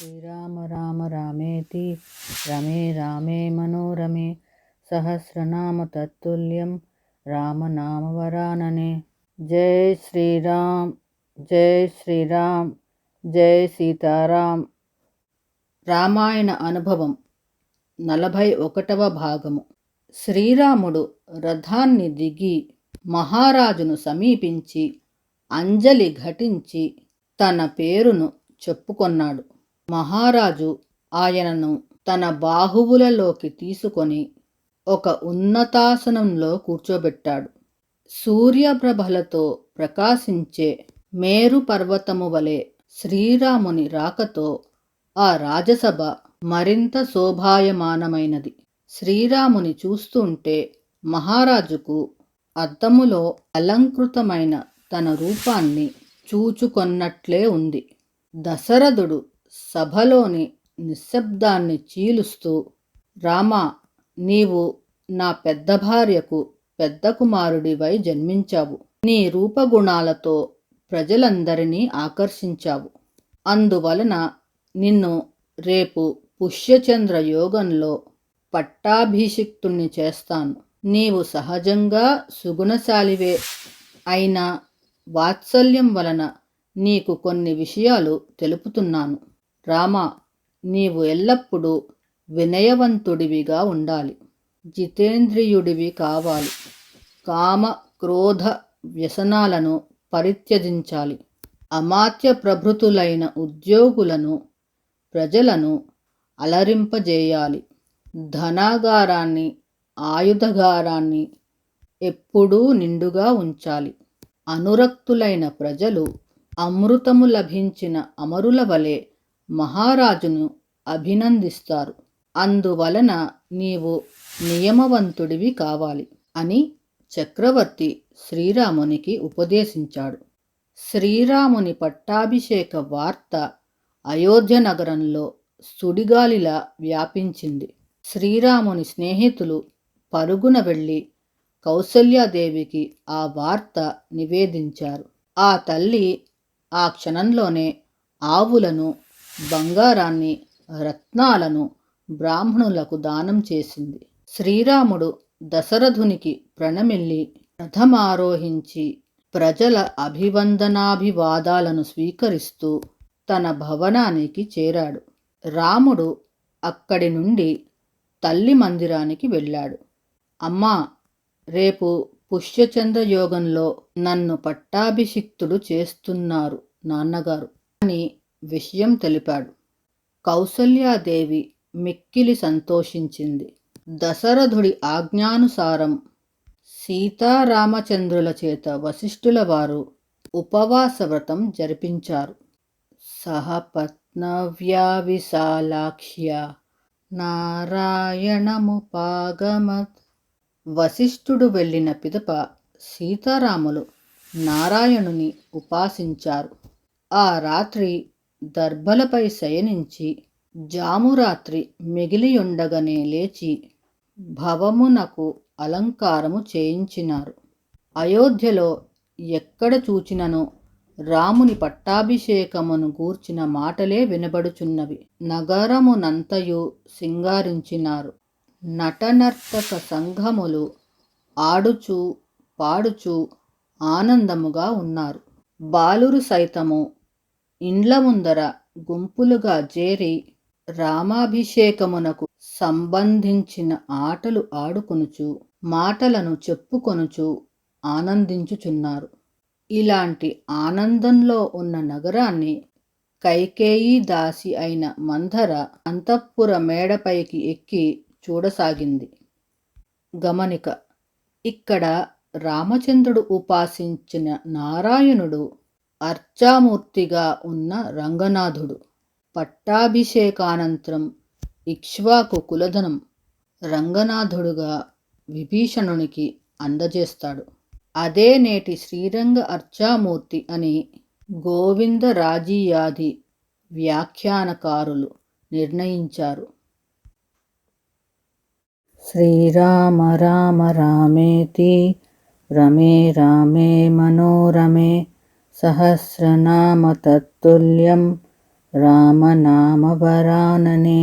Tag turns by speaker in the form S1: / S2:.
S1: శ్రీరామ రామ రామేతి రమే రామే మనోరమే సహస్రనామ తత్తుల్యం రామనామవరాననే జై శ్రీరామ్ జై శ్రీరామ్ జై సీతారాం రామాయణ అనుభవం నలభై ఒకటవ భాగము. శ్రీరాముడు రథాన్ని దిగి మహారాజును సమీపించి అంజలి ఘటించి తన పేరును చెప్పుకొన్నాడు. మహారాజు ఆయనను తన బాహువులలోకి తీసుకొని ఒక ఉన్నతాసనంలో కూర్చోబెట్టాడు. సూర్యప్రభలతో ప్రకాశించే మేరు పర్వతము వలె శ్రీరాముని రాకతో ఆ రాజసభ మరింత శోభాయమానమైనది. శ్రీరాముని చూస్తుంటే మహారాజుకు అద్దములో అలంకృతమైన తన రూపాన్ని చూచుకొన్నట్లే ఉంది. దశరథుడు సభలోని నిశ్శబ్దాన్ని చీలుస్తూ రామా నీవు నా పెద్ద భార్యకు పెద్ద కుమారుడివై జన్మించావు. నీ రూపగుణాలతో ప్రజలందరినీ ఆకర్షించావు. అందువలన నిన్ను రేపు పుష్యచంద్ర యోగంలో పట్టాభిషిక్తుణ్ణి చేస్తాను. నీవు సహజంగా సుగుణశాలివే. అయినా వాత్సల్యం వలన నీకు కొన్ని విషయాలు తెలుపుతున్నాను. రామా నీవు ఎల్లప్పుడూ వినయవంతుడివిగా ఉండాలి. జితేంద్రియుడివి కావాలి. కామ క్రోధ వ్యసనాలను పరిత్యజించాలి. అమాత్య ప్రభృతులైన ఉద్యోగులను ప్రజలను అలరింపజేయాలి. ధనాగారాన్ని ఆయుధగారాన్ని ఎప్పుడూ నిండుగా ఉంచాలి. అనురక్తులైన ప్రజలు అమృతము లభించిన అమరుల వలె మహారాజును అభినందిస్తారు. అందువలన నీవు నియమవంతుడివి కావాలి అని చక్రవర్తి శ్రీరామునికి ఉపదేశించాడు. శ్రీరాముని పట్టాభిషేక వార్త అయోధ్య నగరంలో సుడిగాలిలా వ్యాపించింది. శ్రీరాముని స్నేహితులు పరుగున వెళ్ళి కౌసల్యాదేవికి ఆ వార్త నివేదించారు. ఆ తల్లి ఆ క్షణంలోనే ఆవులను బంగారాన్ని రత్నాలను బ్రాహ్మణులకు దానం చేసింది. శ్రీరాముడు దశరథునికి ప్రణమిల్లి రథమారోహించి ప్రజల అభివందనాభివాదాలను స్వీకరిస్తూ తన భవనానికి చేరాడు. రాముడు అక్కడి నుండి తల్లి మందిరానికి వెళ్ళాడు. అమ్మా రేపు పుష్యచంద్ర యోగంలో నన్ను పట్టాభిషిక్తుడు చేస్తున్నారు నాన్నగారు. అని విషయం తెలిపాడు. కౌసల్యాదేవి మిక్కిలి సంతోషించింది. దశరథుడి ఆజ్ఞానుసారం సీతారామచంద్రుల చేత వశిష్ఠుల వారు ఉపవాస వ్రతం జరిపించారు. సహపత్నవ్యా విశాలాక్ష్య నారాయణముపాగమత్. వశిష్ఠుడు వెళ్ళిన పిదప సీతారాములు నారాయణుని ఉపాసించారు. ఆ రాత్రి దర్భలపై శయనించి జామురాత్రి మిగిలియుండగనే లేచి భవమునకు అలంకారము చేయించినారు. అయోధ్యలో ఎక్కడ చూచినను? రాముని పట్టాభిషేకమును గూర్చిన మాటలే వినబడుచున్నవి. నగరమునంతయు సింగారించినారు. నటనర్తక సంఘములు ఆడుచు పాడుచు ఆనందముగా ఉన్నారు. బాలురు సైతము ఇండ్ల ముందర గుంపులుగా చేరి రామాభిషేకమునకు సంబంధించిన ఆటలు ఆడుకొనుచు మాటలను చెప్పుకొనుచు ఆనందించుచున్నారు. ఇలాంటి ఆనందంలో ఉన్న నగరాన్ని కైకేయీ దాసి అయిన మంధర అంతఃపుర మేడపైకి ఎక్కి చూడసాగింది. గమనిక ఇక్కడ రామచంద్రుడు ఉపాసించిన నారాయణుడు అర్చామూర్తిగా ఉన్న రంగనాథుడు. పట్టాభిషేకానంతరం ఇక్ష్వాకు కులధనం రంగనాథుడుగా విభీషణునికి అందజేస్తాడు. అదే నేటి శ్రీరంగ అర్చామూర్తి అని గోవిందరాజీయాది వ్యాఖ్యానకారులు నిర్ణయించారు. శ్రీరామ రామ రామేతి రమే రామే మనోరమే सहस्रनामतत्तुल्यं रामनामवरानने।